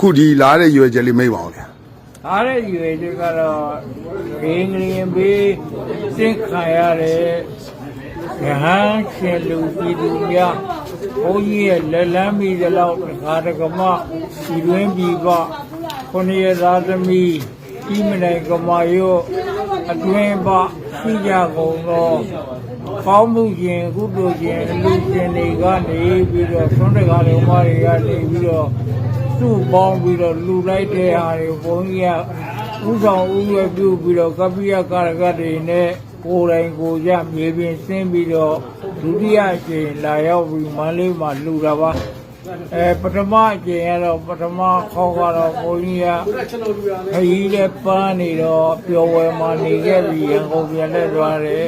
အခုဒီလာတဲ့ရွယ်ချက်လေးမိတ်ပါအောင်ဗျာအားတဲ့ရွယ်တွေကတော့ဂင်းကလေးဘေးစင့်ခံရတဲ့ရဟန်းရှင်လူပြည်သူများဘုန်းကြီးရဲ့လက်လန်းမိသလောက်တခါတကမဒီတွင်ပြည်ပခொနည်းသာသမီဤမနိုင်ကမာယောအတွင်ပရှိကြကုန်သောကောင်းမှုခြင်းကုသိုလ်ခြင်းအလူရှင်တွေကနေပြီးတော့သွန်တကားတွေမတွေကနေပြီးတော့ သူ့ပေါင်းပြီးတော့လူလိုက်တဲ့ဟာတွေဘုန်းကြီးကဥဆောင်ဥရွယ်ပြုပြီးတော့ကပ္ပိယကာရကတွေနဲ့ကိုယ်တိုင်ကိုယ်ကြမြေပြင်ဆင်းပြီးတော့ဒုတိယအကြိမ်လာရောက်ပြီးမန္တလေးမှာလူတာပါအဲပထမအကြိမ်ကတော့ပထမခေါက်ကတော့ဘုန်းကြီးကခရီးနဲ့ပန်းနေတော့ပျော်ဝယ်မှနေခဲ့ပြီးရန်ကုန်ပြန်လက်သွားတယ်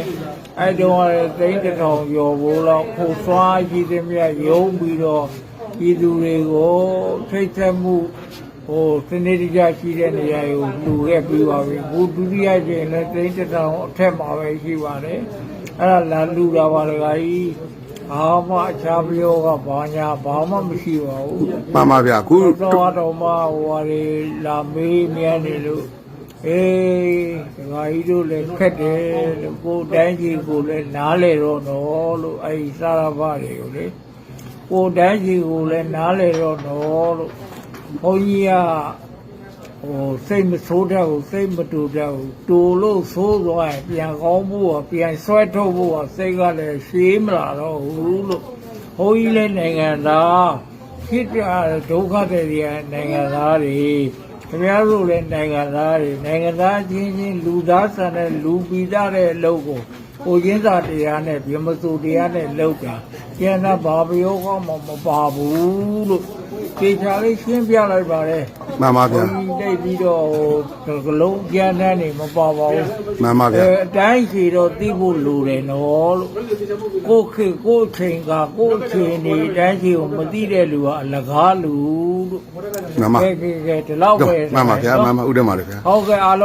အဲတုန်းကလည်းသိန်းတစ်ထောင်ကျော်ဘိုးလောက်ဖို့ဆွားကြီးတဲ့မြတ်ရုံးပြီးတော့ ပြည်သူတွေကိုထိတ်သက်မှုဟိုစနေတကျရှိတဲ့နေရာကိုလူခဲ့ပြီးပါပြီဘုဒုတိယကျရင်လည်းတိတ်တထောင်အထက်မှာပဲရှိပါတယ်အဲ့ဒါလာလူတာပါတခါကြီးဘာမှအခြားပြောကဘာညာဘာမှမရှိပါဘူးမှန်ပါဗျာအခုတော့တော့မှဟိုဟာတွေလာမေးမြန်းနေလို့အေးဒကာကြီးတို့လည်းခက်တယ်လို့ကိုယ်တိုင်းကြီးကိုလည်းနားလေတော့နော်လို့အဲ့ဒီစာရပါတွေကိုလေ ကိုယ်တန်းကြီးကိုလည်းနားလေတော့တော့လို့ဘုန်းကြီးကဟိုစိတ်မဆိုးတတ်ဘူးစိတ်မတူတတ်ဘူးတူလို့ဆိုးသွားရင်ပြန်ကောင်းဖို့ကပြန်ဆွဲထုတ်ဖို့ကစိတ်ကလည်းရှည်မလာတော့ဘူးလို့ဘုန်းကြီးလည်းနိုင်ငံသားဖြစ်ကြဒုက္ခတွေတွေကနိုင်ငံသားတွေခင်ဗျားတို့လည်းနိုင်ငံသားတွေနိုင်ငံသားချင်းချင်းလူသားဆန်တဲ့လူပီသားတဲ့အလုပ်ကို ကိုချင်းစာတရားနဲ့ဗြဟ္မစုတရားနဲ့လုပ်တာကျန်တာဘာပြောကောင်းမှမပါဘူးလို့ပေချာလေးရှင်းပြလိုက်ပါတယ်မှန်ပါဗျာဘုန်းကြီးတိတ်ပြီးတော့ဟိုကလုံးကျန်တဲ့နေမပါပါဘူးမှန်ပါဗျာအဲအတိုင်းရှိတော့သိဖို့လိုတယ်နော်လို့ကိုယ်ခေတ်ကိုယ်ချိန်ကကိုယ်ချိန်နေအတိုင်းရှိကိုမသိတဲ့လူကအလကားလူလို့မှန်ပါကဲကဲကဲဒီလောက်ပဲမှန်ပါဗျာမှန်ပါဥဒ္ဓမာလေဗျာဟုတ်ကဲ့အားလုံး